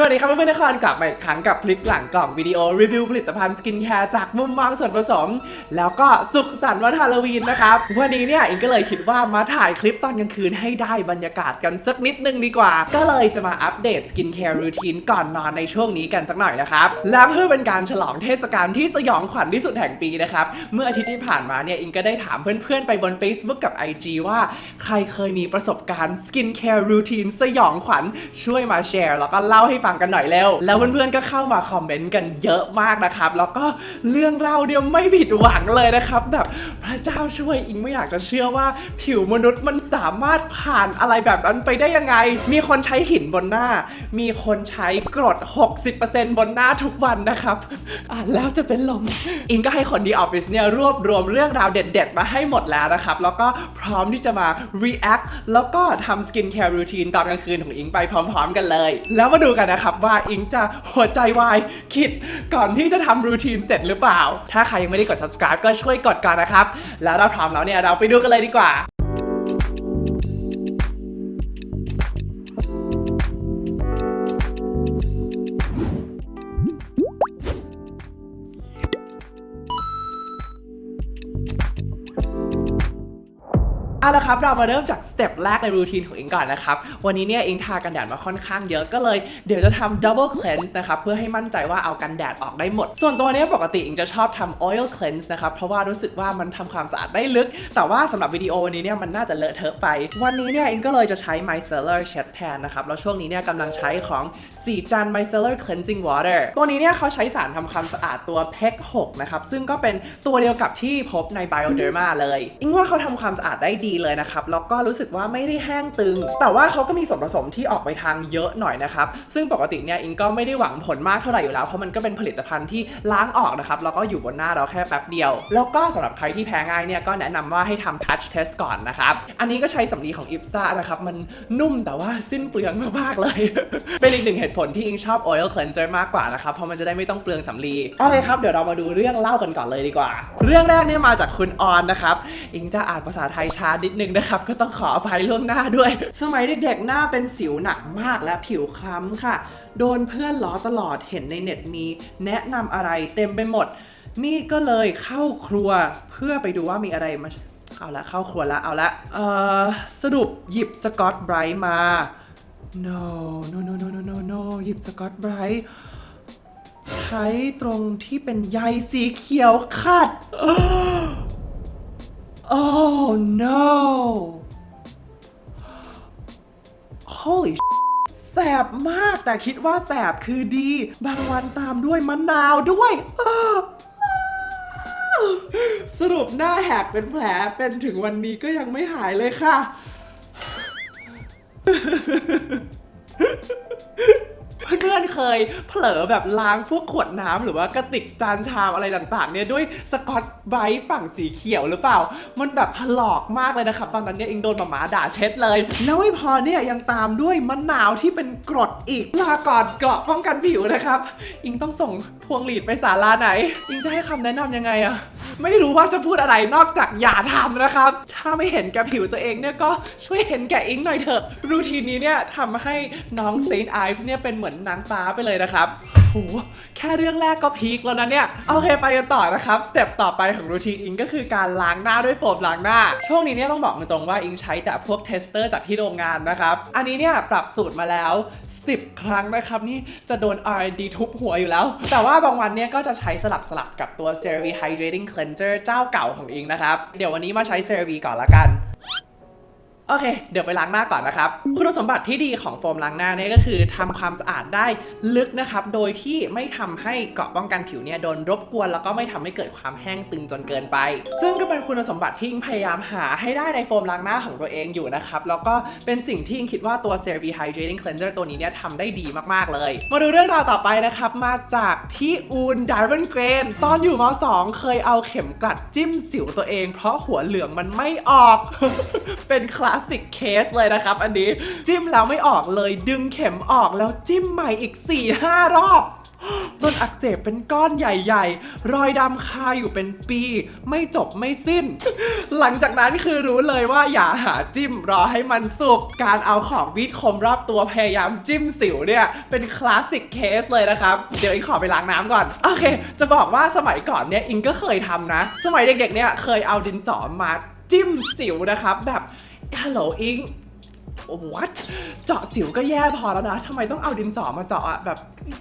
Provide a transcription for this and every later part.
สวัสดีครับเพื่อนๆทุกคนกลับมาอีกครั้งกับคลิปหลังกล่องวิดีโอรีวิวผลิตภัณฑ์สกินแคร์จากมุมมองส่วนผสม แล้วก็สุขสันต์วันฮาโลวีนนะครับวันนี้เนี่ยอิงก็เลยคิดว่ามาถ่ายคลิปตอนกลางคืนให้ได้บรรยากาศกันสักนิดนึงดีกว่า ก็เลยจะมาอัปเดตสกินแคร์รูทีนก่อนนอนในช่วงนี้กันสักหน่อยนะครับและเพื่อเป็นการฉลองเทศกาลที่สยองขวัญที่สุดแห่งปีนะครับเมื่ออาทิตย์ที่ผ่านมาเนี่ยอิงก็ได้ถามเพื่อนๆไปบน Facebook กับ IG ว่าใครเคยมีประสบการณ์สกินแคร์รูทีนสยองขวัญช่วยมาแชร์แล้วก็เล่าให้ฟังกันหน่อยเร็ว แล้วเพื่อนๆก็เข้ามาคอมเมนต์กันเยอะมากนะครับ แล้วก็เรื่องเล่าเนี่ยไม่ผิดหวังเลยนะครับ แบบพระเจ้าช่วยอิงไม่อยากจะเชื่อว่า ผิวมนุษย์มันสามารถผ่านอะไรแบบนั้นไปได้ยังไง มีคนใช้หินบนหน้า มีคนใช้กรด 60%บนหน้าทุกวันนะครับอ่านแล้วจะเป็นลม อิงก็ให้คนดีออฟฟิศเนี่ยรวบรวมเรื่องราวเด็ด ๆ มาให้หมดแล้วนะครับ แล้วก็พร้อมที่จะมา react แล้วก็ทำสกินแคร์รูทีนตอนกลางคืนของอิงไปพร้อม ๆ กันเลย แล้วมาดูกันนะครับว่าอิงจะหัวใจวายคิดก่อนที่จะทำรูทีนเสร็จหรือเปล่า ถ้าใครยังไม่ได้กด subscribe ก็ช่วยกดก่อนนะครับ แล้วเราพร้อมแล้วเนี่ยเราไปดูกันเลยดีกว่า เอาละครับเรามาเริ่มจากสเต็ปแรกในรูทีนของอิงก่อนนะครับ วันนี้เนี่ยอิงทากันแดดมาค่อนข้างเยอะก็เลยเดี๋ยวจะทำ double cleanse นะครับเพื่อให้มั่นใจว่าเอากันแดดออกได้หมด ส่วนตัวเนี้ยปกติอิงจะชอบทำ oil cleanse นะครับเพราะว่ารู้สึกว่ามันทำความสะอาดได้ลึก แต่ว่าสำหรับวิดีโอวันนี้เนี่ยมันน่าจะเลอะเทอะไป วันนี้เนี่ยอิงก็เลยจะใช้ micellar shed แทนนะครับแล้วช่วงนี้เนี่ยกำลังใช้ของสีจัน micellar cleansing water ตัวนี้เนี่ยเขาใช้สารทำความสะอาดตัว PEC 6นะครับซึ่งก็เป็นตัวเดียวกับที่พบใน Bioderma เลยอิงว่าเขาทำความสะอาดได้ดีเลยนะครับ แล้วก็รู้สึกว่าไม่ได้แห้งตึง แต่ว่าเขาก็มีส่วนผสมที่ออกไปทางเยอะหน่อยนะครับ ซึ่งปกติเนี่ยอิงก็ไม่ได้หวังผลมากเท่าไหร่อยู่แล้ว เพราะมันก็เป็นผลิตภัณฑ์ที่ล้างออกนะครับ แล้วก็อยู่บนหน้าเราแค่แป๊บเดียว แล้วก็สำหรับใครที่แพ้ง่ายเนี่ยก็แนะนำว่าให้ทำ patch test ก่อนนะครับ อันนี้ก็ใช้สำลีของ IPSA นะครับ มันนุ่มแต่ว่าสิ้นเปลืองมากๆเลย เป็นอีกหนึ่งเหตุผลที่อิงชอบ oil cleanser มากกว่านะครับ เพราะมันจะได้ไม่ต้องเปลืองสำลี โอเคครับ เดี๋ยวเรามาดูเรื่องเล่ากันก่อนเลยดีกว่า เรื่องแรกเนี่ยมาจากคุณออนนะครับ อิงจะอ่านภาษาไทยช้านิดนึงนะครับ ก็ต้องขออภัยล่วงหน้าด้วย สมัยเด็กๆหน้าเป็นสิวหนักมากและผิวคล้ำค่ะ โดนเพื่อนล้อตลอดเห็นในเน็ตมี แนะนำอะไรเต็มไปหมด นี่ก็เลยเข้าครัวเพื่อไปดูว่ามีอะไรมาเอาละเข้าครัวละเอาละเออสรุปหยิบสกอตไบรท์มา no no no no no no no หยิบสกอตไบรท์ใช้ตรงที่เป็นใยสีเขียวขัด oh no holy แสบมากแต่คิดว่าแสบคือดี บางวันตามด้วยมะนาวด้วยสรุปหน้าแหกเป็นแผลเป็นถึงวันนี้ก็ยังไม่หายเลยค่ะ เพื่อนๆเคยเผลอแบบล้างพวกขวดน้ำหรือว่ากระติกจานชามอะไรต่างๆเนี่ยด้วยสกอตไบรท์ฝั่งสีเขียวหรือเปล่า มันแบบถลอกมากเลยนะครับ ตอนนั้นเนี่ยเองโดนหมาหมาด่าเช็ดเลย แล้วไม่พอเนี่ยยังตามด้วยมะนาวที่เป็นกรดอีกลาก่อนเกราะป้องกันผิวนะครับอิงต้องส่งพวงหลีดไปศาลาไหนอิงจะให้คำแนะนำยังไงอะ ไม่รู้ว่าจะพูดอะไรนอกจากอย่าทำนะครับ ถ้าไม่เห็นแก่ผิวตัวเองเนี่ยก็ช่วยเห็นแก่อิงหน่อยเถอะ รูทีนนี้เนี่ยทำให้น้องเซนต์ไอฟ์เนี่ยเป็นเหมือนนางฟ้าไปเลยนะครับโห แค่เรื่องแรกก็พีคแล้วนะเนี่ย โอเคไปกันต่อนะครับ สเต็ปต่อไปของรูทีนอิงก็คือการล้างหน้าด้วยโฟมล้างหน้า ช่วงนี้เนี่ยต้องบอกตรงๆว่าอิงใช้แต่พวกเทสเตอร์จากที่โรงงานนะครับ อันนี้เนี่ยปรับสูตรมาแล้ว 10 ครั้งนะครับนี่จะโดน R&D ทุบหัวอยู่แล้ว แต่ว่าบางวันเนี่ยก็จะใช้สลับสลับกับตัว CeraVe Hydrating Cleanser เจ้าเก่าของอิงนะครับ เดี๋ยววันนี้มาใช้ CeraVe ก่อนละกัน โอเค เดี๋ยวไปล้างหน้าก่อนนะครับ คุณสมบัติที่ดีของโฟมล้างหน้าเนี่ยก็คือทำความสะอาดได้ลึกนะครับ โดยที่ไม่ทำให้เกราะป้องกันผิวเนี่ยโดนรบกวน แล้วก็ไม่ทำให้เกิดความแห้งตึงจนเกินไป ซึ่งก็เป็นคุณสมบัติที่อิงพยายามหาให้ได้ในโฟมล้างหน้าของตัวเองอยู่นะครับ แล้วก็เป็นสิ่งที่อิงคิดว่าตัว CeraVe Hydrating Cleanser ตัวนี้เนี่ยทำได้ดีมากๆเลย มาดูเรื่องราวต่อไปนะครับ มาจากพี่อูนด a ร o n นเกรนตอนอยู่ม .2 เคยเอาเข็มกลัดจิ้มสิวตัวเอง เพราะหัวเหลืองมันไม่ออกเป็นคลาสสสิกเคสเลยนะครับ อันนี้จิ้มแล้วไม่ออกเลยดึงเข็มออกแล้วจิ้มใหม่อีก 4-5 รอบจนอักเสบเป็นก้อนใหญ่ๆ รอยดำคาอยู่เป็นปี ไม่จบไม่สิ้น หลังจากนั้นคือรู้เลยว่าอย่าหาจิ้มรอให้มันสุก การเอาของวีดคมรอบตัวพยายามจิ้มสิวเนี่ย เป็นคลาสสิกเคสเลยนะครับ เดี๋ยวอิงขอไปล้างน้ำก่อน โอเค จะบอกว่าสมัยก่อนเนี่ยอิงก็เคยทำนะ สมัยเด็กๆเนี่ยเคยเอาดินสอมาจิ้มสิวนะครับแบบ ฮัล โอิง what เจาะสิวก็แย่พอแล้วนะทำไมต้องเอาดินสอมาเจาะอะแบบ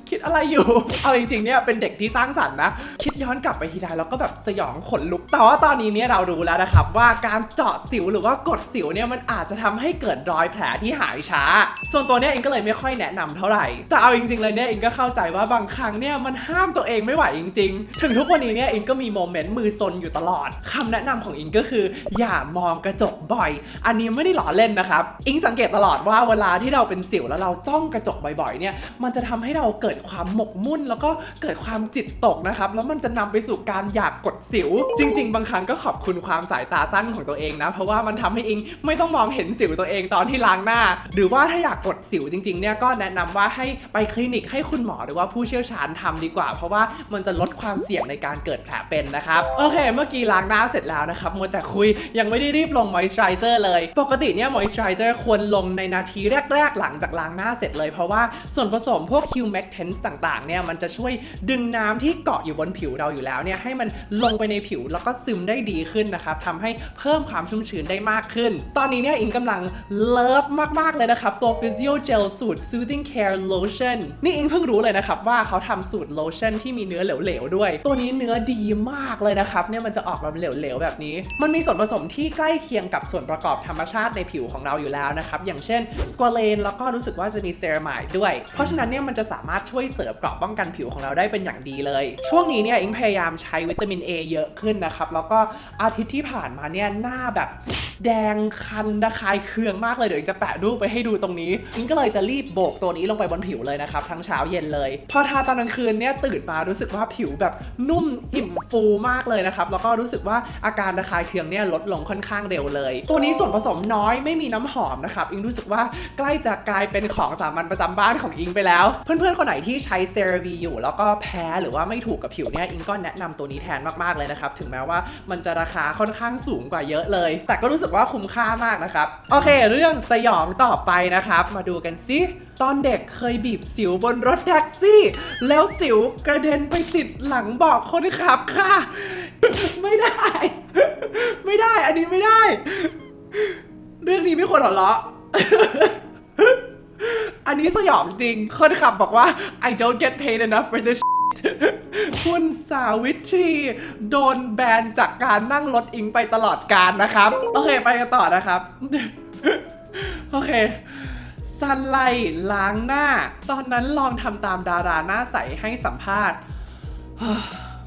คิดอะไรอยู่ เอาจริงๆเนี่ยเป็นเด็กที่สร้างสรรค์นะ คิดย้อนกลับไปทีไรแล้วก็แบบสยองขนลุก แต่ว่าตอนนี้เนี่ยเรารู้แล้วนะครับ ว่าการเจาะสิวหรือว่ากดสิวเนี่ยมันอาจจะทำให้เกิดรอยแผลที่หายช้า ส่วนตัวเนี่ยเองก็เลยไม่ค่อยแนะนำเท่าไหร่ แต่เอาจริงๆเลยเนี่ยเองก็เข้าใจว่าบางครั้งเนี่ยมันห้ามตัวเองไม่ไหวจริง ๆ ถึงทุกวันนี้เนี่ยเองก็มีโมเมนต์มือซนอยู่ตลอดคำแนะนำของอิงก็คือ อย่ามองกระจกบ่อย อันนี้ไม่ได้หล่อเล่นนะครับอิงสังเกตตลอดว่าเวลาที่เราเป็นสิวแล้วเราจ้องกระจกบ่อยๆเนี่ยมันจะทำให้เราเกิดความหมกมุ่น แล้วก็เกิดความจิตตกนะครับแล้วมันจะนำไปสู่การอยากกดสิว จริง ๆ บางครั้งก็ขอบคุณความสายตาสั้นของตัวเองนะเพราะว่ามันทำให้อิงไม่ต้องมองเห็นสิวตัวเองตอนที่ล้างหน้า หรือว่าถ้าอยากกดสิวจริงๆเนี่ยก็แนะนำว่าให้ไปคลินิกให้คุณหมอหรือว่าผู้เชี่ยวชาญทำดีกว่า เพราะว่ามันจะลดความเสี่ยงในการเกิดแผลเป็นนะครับโอเค เมื่อกี้ล้างหน้าเสร็จแล้วนะครับมัวแต่คุยยังไม่ได้รีบลงมอยส์เจอร์เซอร์เลย ปกติเนี่ยมอยส์เจอร์เซอร์ควรลงในนาทีแรก ๆ หลังจากล้างหน้าเสร็จเลย เพราะว่าส่วนผสมพวก humectants ต่างๆเนี่ยมันจะช่วยดึงน้ำที่เกาะอยู่บนผิวเราอยู่แล้วเนี่ยให้มันลงไปในผิวแล้วก็ซึมได้ดีขึ้นนะครับทำให้เพิ่มความชุ่มชื้นได้มากขึ้น ตอนนี้เนี่ยอิงกำลังเลิฟมาก ๆ เลยนะครับ ตัว Physio Gel สูตร Soothing Care Lotion นี่อิงเพิ่งรู้เลยนะครับว่าเขาทำสูตรโลชั่นที่มีเนื้อเหลว ๆ ด้วย ตัวนี้เนื้อดีมากเลยนะครับเนี่ยมันจะออกมาเหลว ๆ แบบนี้ มันมีส่วนผสมที่ใกล้เคียงกับส่วนประกอบธรรมชาติในผิวของเราอยู่แล้วนะครับ อย่างเช่นสควอเลนแล้วก็รู้สึกว่าจะมีเซรามายด้วย เพราะฉะนั้นเนี่ยมันจะสามารถช่วยเสริมเกราะป้องกันผิวของเราได้เป็นอย่างดีเลย ช่วงนี้เนี่ยอิงพยายามใช้วิตามิน A เยอะขึ้นนะครับแล้วก็อาทิตย์ที่ผ่านมาเนี่ยหน้าแบบแดงคันระคายเคืองมากเลยเดี๋ยวอิงจะแปะรูปไปให้ดูตรงนี้อิงก็เลยจะรีบโบกตัวนี้ลงไปบนผิวเลยนะครับทั้งเช้าเย็นเลย พอทาตอนกลางคืนเนี่ยตื่นมารู้สึกว่าผิวแบบนุ่มอิ่มฟูมากเลยนะครับแล้วก็รู้สึกว่าอาการระคายเคืองเนี่ยลดลงค่อนข้างเร็วเลย ตัวนี้ส่วนผสมน้อยไม่มีน้ำหอมนะครับ อิงรู้สึกว่าใกล้จะกลายเป็นของสามัญประจำบ้านของอิงไปแล้ว เพื่อนๆ คนไหนที่ใช้เซร v ีอยู่ แล้วก็แพ้หรือว่าไม่ถูกกับผิวเนี่ยอิงก็แนะนำตัวนี้แทนมากๆเลยนะครับ ถึงแม้ว่ามันจะราคาค่อนข้างสูงกว่าเยอะเลย แต่ก็รู้สึกว่าคุ้มค่ามากนะครับ โอเค เรื่องสยองต่อไปนะครับ มาดูกันซิตอนเด็กเคยบีบสิวบนรถแท็กซี่ แล้วสิวกระเด็นไปติดหลังเบาะคนขับค่ะ ไม่ได้ ไม่ได้ อันนี้ไม่ได้ เรื่องนี้ไม่ควรหัวเราะ อันนี้สยองจริง คนขับบอกว่า I don't get paid enough for this คุณสาวิตรีโดนแบนจากการนั่งรถอิงไปตลอดการนะครับ โอเคไปกันต่อนะครับ โอเคซันไลล้างหน้า ตอนนั้นลองทำตามดาราหน้าใสให้สัมภาษณ์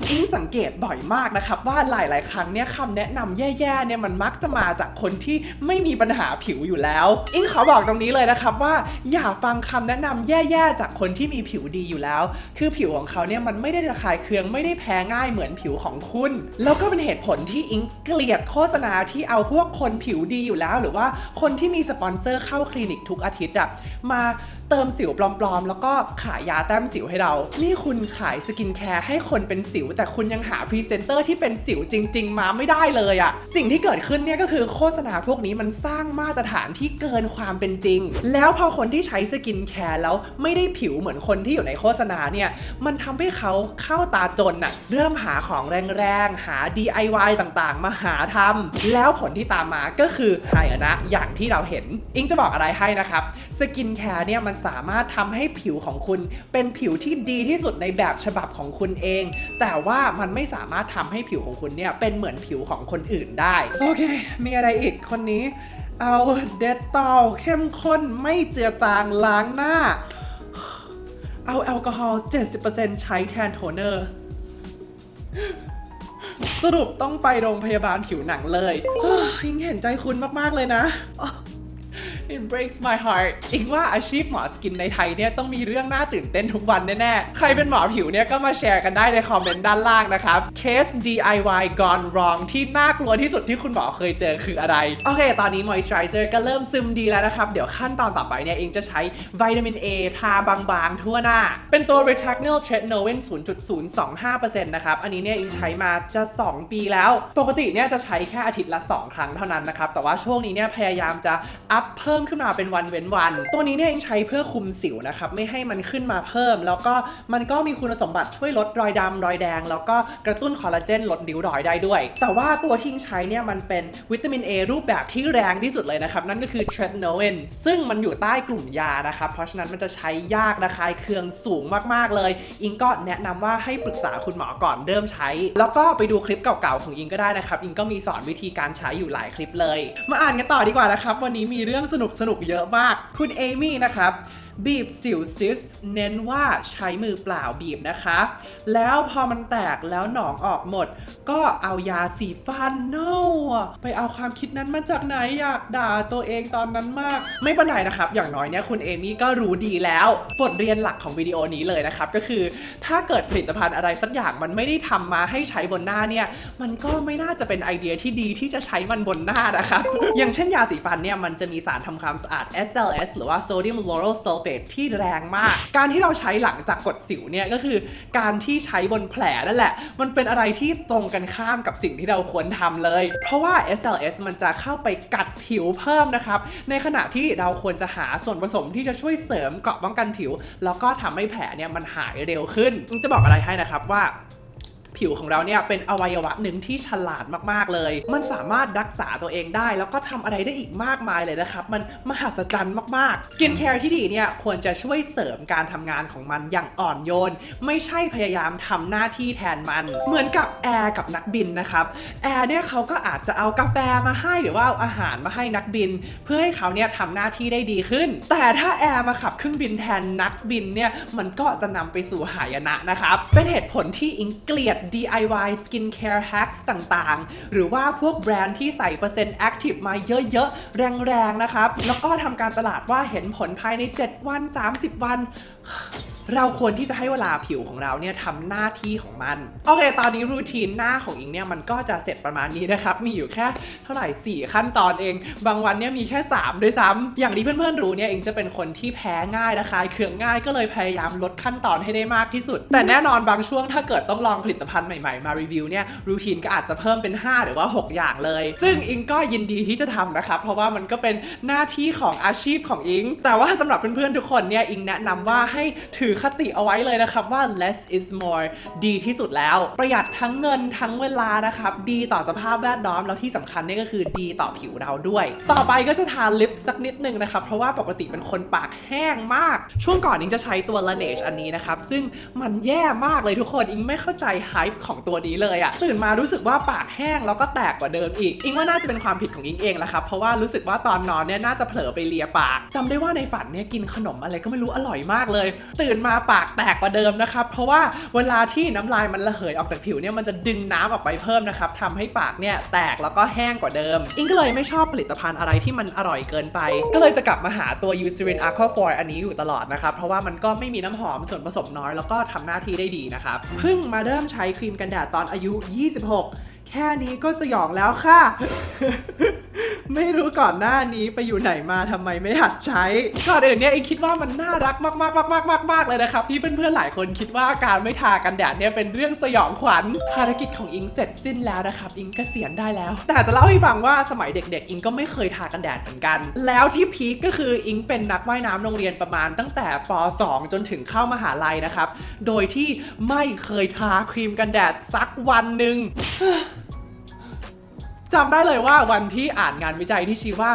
อิงสังเกตบ่อยมากนะครับว่าหลาย ๆ ครั้งเนี่ยคำแนะนำแย่ ๆ เนี่ยมันมักจะมาจากคนที่ไม่มีปัญหาผิวอยู่แล้ว อิงขอบอกตรงนี้เลยนะครับว่าอย่าฟังคำแนะนำแย่ ๆ จากคนที่มีผิวดีอยู่แล้ว คือผิวของเขาเนี่ยมันไม่ได้ระคายเคืองไม่ได้แพ้ง่ายเหมือนผิวของคุณ แล้วก็เป็นเหตุผลที่อิงเกลียดโฆษณาที่เอาพวกคนผิวดีอยู่แล้ว หรือว่าคนที่มีสปอนเซอร์เข้าคลินิกทุกอาทิตย์อะมา เติมสิวปลอมๆ แล้วก็ขายยาแต้มสิวให้เรา นี่คุณขายสกินแคร์ให้คนเป็นสิว แต่คุณยังหาพรีเซนเตอร์ที่เป็นสิวจริง ๆ มาไม่ได้เลยอะสิ่งที่เกิดขึ้นเนี่ยก็คือโฆษณาพวกนี้มันสร้างมาตรฐานที่เกินความเป็นจริง แล้วพอคนที่ใช้สกินแคร์แล้วไม่ได้ผิวเหมือนคนที่อยู่ในโฆษณาเนี่ยมันทำให้เขาเข้าตาจนอะเริ่มหาของแรงๆ หา DIY ต่างๆ มาหาทำแล้วผลที่ตามมาก็คือหายนะอย่างที่เราเห็น อิงจะบอกอะไรให้นะครับสกินแคร์เนี่ยมันสามารถทำให้ผิวของคุณเป็นผิวที่ดีที่สุดในแบบฉบับของคุณเอง แต่ว่ามันไม่สามารถทำให้ผิวของคุณเนี่ยเป็นเหมือนผิวของคนอื่นได้ โอเค มีอะไรอีกคนนี้ เอาเดตตอลเข้มข้นไม่เจือจางล้างหน้า เอาแอลกอฮอล์70%ใช้แทนโทนเนอร์สรุปต้องไปโรงพยาบาลผิวหนังเลยยยิงเห็นใจคุณมาก ๆ เลยนะ it breaks my heart อิงว่าอาชีพหมอสกินในไทยเนี่ยต้องมีเรื่องน่าตื่นเต้นทุกวันแน่ๆ ใครเป็นหมอผิวเนี่ยก็มาแชร์กันได้ในคอมเมนต์ด้านล่างนะครับ เคส DIY gone wrong ที่น่ากลัวที่สุดที่คุณหมอเคยเจอคืออะไร โอเค ตอนนี้ moisturizer ก็เริ่มซึมดีแล้วนะครับ เดี๋ยวขั้นตอนต่อไปเนี่ยเองจะใช้วิตามิน A ทาบางๆ ทั่วหน้า เป็นตัว Retinoid Tretinoin 0.025%นะครับ อันนี้เนี่ยเองใช้มาจะ 2 ปีแล้ว ปกติเนี่ยจะใช้แค่อาทิตย์ละ 2 ครั้งเท่านั้นนะครับ แต่ว่าช่วงนี้เนี่ยพยายามจะอัพเพิ่มขึ้นมาเป็นวันเว้นวัน ตัวนี้เนี่ยเองใช้เพื่อคุมสิวนะครับไม่ให้มันขึ้นมาเพิ่ม แล้วก็มันก็มีคุณสมบัติช่วยลดรอยดำรอยแดง แล้วก็กระตุ้นคอลลาเจนลดริ้วรอยได้ด้วย แต่ว่าตัวที่ใช้เนี่ยมันเป็นวิตามิน A รูปแบบที่แรงที่สุดเลยนะครับ นั่นก็คือ tretinoin ซึ่งมันอยู่ใต้กลุ่มยานะครับ เพราะฉะนั้นมันจะใช้ยากระคายเคืองสูงมากๆเลย อิงก็แนะนำว่าให้ปรึกษาคุณหมอก่อนเริ่มใช้ แล้วก็ไปดูคลิปเก่าๆของอิงก็ได้นะครับ อิงก็มีสอนวิธีการใช้อยู่หลายคลิปเลย มาอ่านกันต่อดีกว่านะครับ วันนี้มีเรื่องสนุกสนุกเยอะมาก คุณเอมี่นะครับ บีบสิวซิส เน้นว่าใช้มือเปล่าบีบนะคะ แล้วพอมันแตกแล้วหนองออกหมด ก็เอายาสีฟัน no ไปเอาความคิดนั้นมาจากไหนอยากด่าตัวเองตอนนั้นมาก ไม่เป็นไรนะครับ อย่างน้อยเนี่ยคุณเอมี่ก็รู้ดีแล้วบทเรียนหลักของวิดีโอนี้เลยนะครับ ก็คือถ้าเกิดผลิตภัณฑ์อะไรสักอย่างมันไม่ได้ทำมาให้ใช้บนหน้าเนี่ย มันก็ไม่น่าจะเป็นไอเดียที่ดีที่จะใช้มันบนหน้านะครับอย่างเช่นยาสีฟันเนี่ยมันจะมีสารทำความสะอาด SLS หรือว่า Sodium Lauryl Sulfate ที่แรงมาก การที่เราใช้หลังจากกดสิวเนี่ยก็คือการที่ใช้บนแผลนั่นแหละ มันเป็นอะไรที่ตรงกันข้ามกับสิ่งที่เราควรทำเลย เพราะว่า SLS มันจะเข้าไปกัดผิวเพิ่มนะครับ ในขณะที่เราควรจะหาส่วนผสมที่จะช่วยเสริมเกราะป้องกันผิว แล้วก็ทำให้แผลเนี่ยมันหายเร็วขึ้น จะบอกอะไรให้นะครับว่า ผิวของเราเนี่ยเป็นอวัยวะหนึ่งที่ฉลาดมากๆเลย มันสามารถรักษาตัวเองได้ แล้วก็ทำอะไรได้อีกมากมายเลยนะครับ มันมหัศจรรย์มากๆสกินแคร์ที่ดีเนี่ยควรจะช่วยเสริมการทำงานของมันอย่างอ่อนโยน ไม่ใช่พยายามทำหน้าที่แทนมัน เหมือนกับแอร์กับนักบินนะครับแอร์เนี่ยเขาก็อาจจะเอากาแฟมาให้หรือว่าเอาอาหารมาให้นักบิน เพื่อให้เขาเนี่ยทำหน้าที่ได้ดีขึ้น แต่ถ้าแอร์มาขับเครื่องบินแทนนักบินเนี่ยมันก็จะนำไปสู่หายนะนะครับเป็นเหตุผลที่อิงเกลียด DIY skincare hacks ต่างๆ หรือว่าพวกแบรนด์ที่ใส่เปอร์เซ็นต์ active มาเยอะๆ แรงๆ นะครับ แล้วก็ทำการตลาดว่าเห็นผลภายใน 7 วัน 30 วัน เราควรที่จะให้เวลาผิวของเราเนี่ยทำหน้าที่ของมัน โอเค ตอนนี้รูทีนหน้าของอิงเนี่ยมันก็จะเสร็จประมาณนี้นะครับ มีอยู่แค่เท่าไหร่ 4 ขั้นตอนเอง บางวันเนี่ยมีแค่ 3 ด้วยซ้ำอย่างที่เพื่อนๆรู้เนี่ยอิงจะเป็นคนที่แพ้ง่ายนะคะเคืองง่ายก็เลยพยายามลดขั้นตอนให้ได้มากที่สุด แต่แน่นอนบางช่วงถ้าเกิดต้องลองผลิตภัณฑ์ใหม่ๆ มารีวิวเนี่ยรูทีนก็อาจจะเพิ่มเป็น 5 หรือว่า 6 อย่างเลย ซึ่งอิงก็ยินดีที่จะทำนะครับเพราะว่ามันก็เป็นหน้าที่ของอาชีพของอิง แต่ว่าสำหรับเพื่อนๆทุกคนเนี่ยอิงแนะนำว่าให้ถือคติเอาไว้เลยนะครับว่า less is more ดีที่สุดแล้ว ประหยัดทั้งเงินทั้งเวลานะครับ ดีต่อสภาพแวดล้อม แล้วที่สำคัญนี่ก็คือดีต่อผิวเราด้วย ต่อไปก็จะทาลิปสักนิดนึงนะครับ เพราะว่าปกติเป็นคนปากแห้งมาก ช่วงก่อนอิงจะใช้ตัว Laneige อันนี้นะครับ ซึ่งมันแย่มากเลยทุกคนอิงไม่เข้าใจไฮป์ของตัวนี้เลยอะตื่นมารู้สึกว่าปากแห้งแล้วก็แตกกว่าเดิมอีกอิงว่าน่าจะเป็นความผิดของอิงเองแหละครับเพราะว่ารู้สึกว่าตอนนอนเนี่ยน่าจะเผลอไปเลียปากจำได้ว่าในฝันเนี่ยกินขนมอะไรก็ไม่รู้อร่อยมากเลย ตื่นมาปากแตกกว่าเดิมนะครับ เพราะว่าเวลาที่น้ำลายมันระเหยออกจากผิวเนี่ยมันจะดึงน้ำออกไปเพิ่มนะครับทำให้ปากเนี่ยแตกแล้วก็แห้งกว่าเดิม อิงก็เลยไม่ชอบผลิตภัณฑ์อะไรที่มันอร่อยเกินไป ก็เลยจะกลับมาหาตัว Eucerin Aqua Foil อันนี้อยู่ตลอดนะครับ เพราะว่ามันก็ไม่มีน้ำหอมส่วนผสมน้อยแล้วก็ทำหน้าที่ได้ดีนะครับเพิ่งมาเริ่มใช้ครีมกันแดดตอนอายุ 26 แค่นี้ก็สยองแล้วค่ะ ไม่รู้ก่อนหน้านี้ไปอยู่ไหนมาทำไมไม่หัดใช้ ก่อนอื่นเนี่ยเองคิดว่ามันน่ารักมากมากมากมากมากมากเลยนะครับ ที่เพื่อนๆหลายคนคิดว่าการไม่ทากันแดดเนี่ยเป็นเรื่องสยองขวัญภารกิจของอิงเสร็จสิ้นแล้วนะครับอิงเกษียณได้แล้ว แต่จะเล่าให้ฟังว่าสมัยเด็ก ๆ อิงก็ไม่เคยทากันแดดเหมือนกัน แล้วที่พีคก็คืออิงเป็นนักว่ายน้ำโรงเรียนประมาณตั้งแต่ป .2 จนถึงเข้ามหาลัยนะครับโดยที่ไม่เคยทาครีมกันแดดสักวันหนึ่ง จำได้เลยว่าวันที่อ่านงานวิจัยที่ชี้ว่า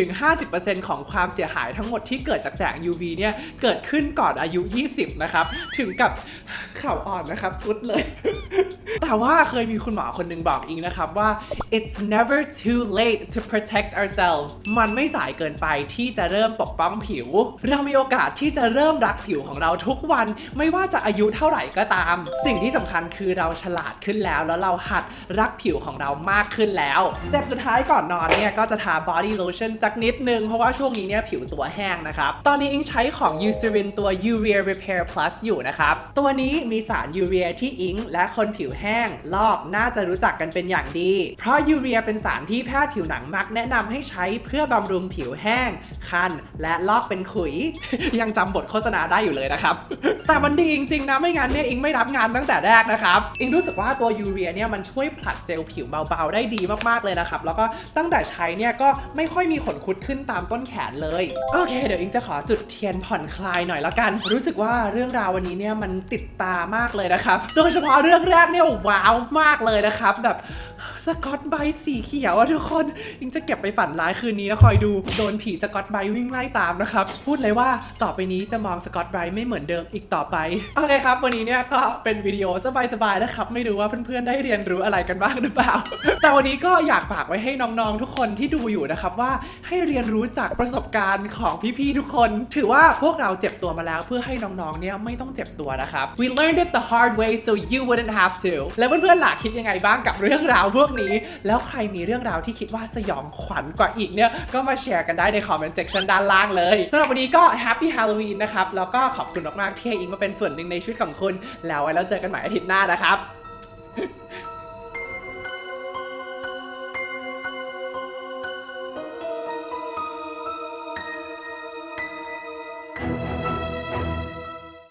40-50%ของความเสียหายทั้งหมดที่เกิดจากแสง UV เนี่ยเกิดขึ้นก่อนอายุ 20 นะครับ ถึงกับข่าวอ่อนนะครับสุดเลย แต่ว่าเคยมีคุณหมอคนหนึ่งบอกอิงนะครับว่า it's never too late to protect ourselves มันไม่สายเกินไปที่จะเริ่มปกป้องผิว เรามีโอกาสที่จะเริ่มรักผิวของเราทุกวัน ไม่ว่าจะอายุเท่าไหร่ก็ตาม สิ่งที่สำคัญคือเราฉลาดขึ้นแล้วแล้วเราหัดรักผิวของเรามากขึ้นขึ้นแล้วสเต็ปสุดท้ายก่อนนอนเนี่ย ก็จะทา body lotion สักนิดนึง เพราะว่าช่วงนี้เนี่ยผิวตัวแห้งนะครับ ตอนนี้อิงใช้ของ Eucerin ตัว Urea Repair Plus อยู่นะครับ ตัวนี้มีสารยูเรียที่อิงและคนผิวแห้ง ลอกน่าจะรู้จักกันเป็นอย่างดี เพราะยูเรียเป็นสารที่แพทย์ผิวหนังมักแนะนำให้ใช้เพื่อบำรุงผิวแห้ง คัน และลอกเป็นขุย ยังจำบทโฆษณาได้อยู่เลยนะครับ แต่มันดีจริงๆนะไม่งั้นเนี่ยอิงไม่รับงานตั้งแต่แรกนะครับอิงรู้สึกว่าตัวยูเรียเนี่ยมันช่วยผลัดเซลล์ผิวเบาๆได้ดีมากๆเลยนะครับ แล้วก็ตั้งแต่ใช้เนี่ยก็ไม่ค่อยมีขนคุดขึ้นตามต้นแขนเลย โอเค เดี๋ยวอิงจะขอจุดเทียนผ่อนคลายหน่อยแล้วกัน รู้สึกว่าเรื่องราววันนี้เนี่ยมันติดตามากเลยนะครับ โดยเฉพาะเรื่องแรกเนี่ยว้าวมากเลยนะครับแบบสกอตไบรท์สีเขียวอะทุกคนอิงจะเก็บไปฝันร้ายคืนนี้แล้วคอยดูโดนผีสกอตไบรท์วิ่งไล่ตามนะครับ พูดเลยว่าต่อไปนี้จะมองสกอตไบรท์ไม่เหมือนเดิมอีกต่อไป โอเคครับ วันนี้เนี่ยก็เป็นวิดีโอสบายๆนะครับ ไม่รู้ว่าเพื่อนๆได้เรียนรู้อะไรกันบ้างหรือเปล่าแต่วันันนี้ก็อยากฝากไว้ให้น้องๆทุกคนที่ดูอยู่นะครับว่าให้เรียนรู้จากประสบการณ์ของพี่ๆทุกคน ถือว่าพวกเราเจ็บตัวมาแล้วเพื่อให้น้องๆเนี่ยไม่ต้องเจ็บตัวนะครับ We learned it the hard way so you wouldn't have to แล้วเพื่อนๆหล่ะคิดยังไงบ้างกับเรื่องราวพวกนี้ แล้วใครมีเรื่องราวที่คิดว่าสยองขวัญกว่าอีกเนี่ยก็มาแชร์กันได้ในคอมเมนต์ section ด้านล่างเลยสำหรับวันนี้ก็ Happy Halloween นะครับแล้วก็ขอบคุณมากๆที่ให้อิงมาเป็นส่วนหนึ่งในชีวิตของคุณ แล้วไว้แล้วเจอกันใหม่อาทิตย์หน้านะครับ